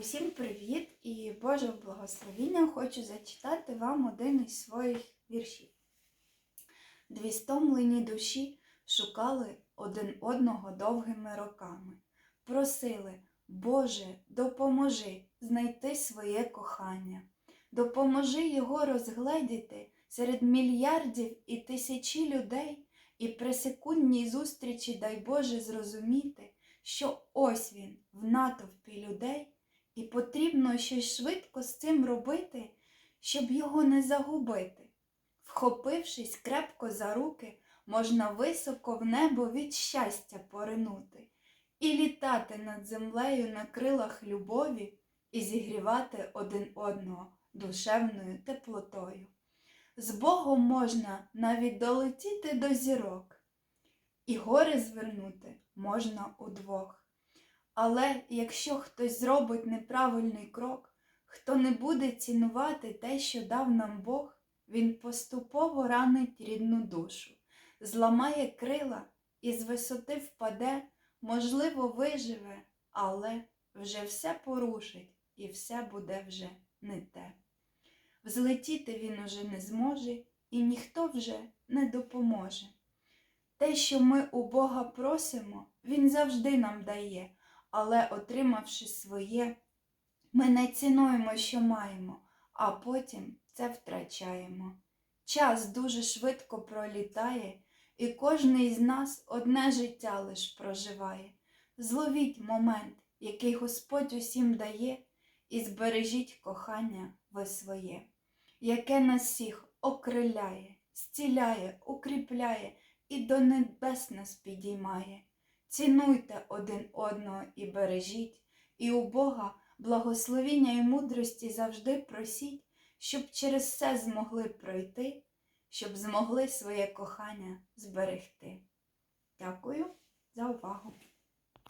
Усім привіт і Боже благословіння хочу зачитати вам один із своїх віршів. Дві стомлені душі шукали один одного довгими роками. Просили, Боже, допоможи знайти своє кохання, допоможи його розгледіти серед мільярдів і тисячі людей, і при секундній зустрічі дай Боже зрозуміти, що ось він в натовпі людей. І потрібно щось швидко з цим робити, щоб його не загубити. Вхопившись крепко за руки, можна високо в небо від щастя поринути, і літати над землею на крилах любові, і зігрівати один одного душевною теплотою. З Богом можна навіть долетіти до зірок, і гори звернути можна удвох. Але якщо хтось зробить неправильний крок, хто не буде цінувати те, що дав нам Бог, він поступово ранить рідну душу, зламає крила і з висоти впаде, можливо, виживе, але вже все порушить і все буде вже не те. Взлетіти він уже не зможе, і ніхто вже не допоможе. Те, що ми у Бога просимо, Він завжди нам дає але, отримавши своє, ми не цінуємо, що маємо, а потім це втрачаємо. Час дуже швидко пролітає, і кожний з нас одне життя лиш проживає. Зловіть момент, який Господь усім дає, і збережіть кохання ви своє, яке нас всіх окриляє, зціляє, укріпляє і до небес нас підіймає. Цінуйте один одного і бережіть, і у Бога благословіння і мудрості завжди просіть, щоб через все змогли пройти, щоб змогли своє кохання зберегти. Дякую за увагу!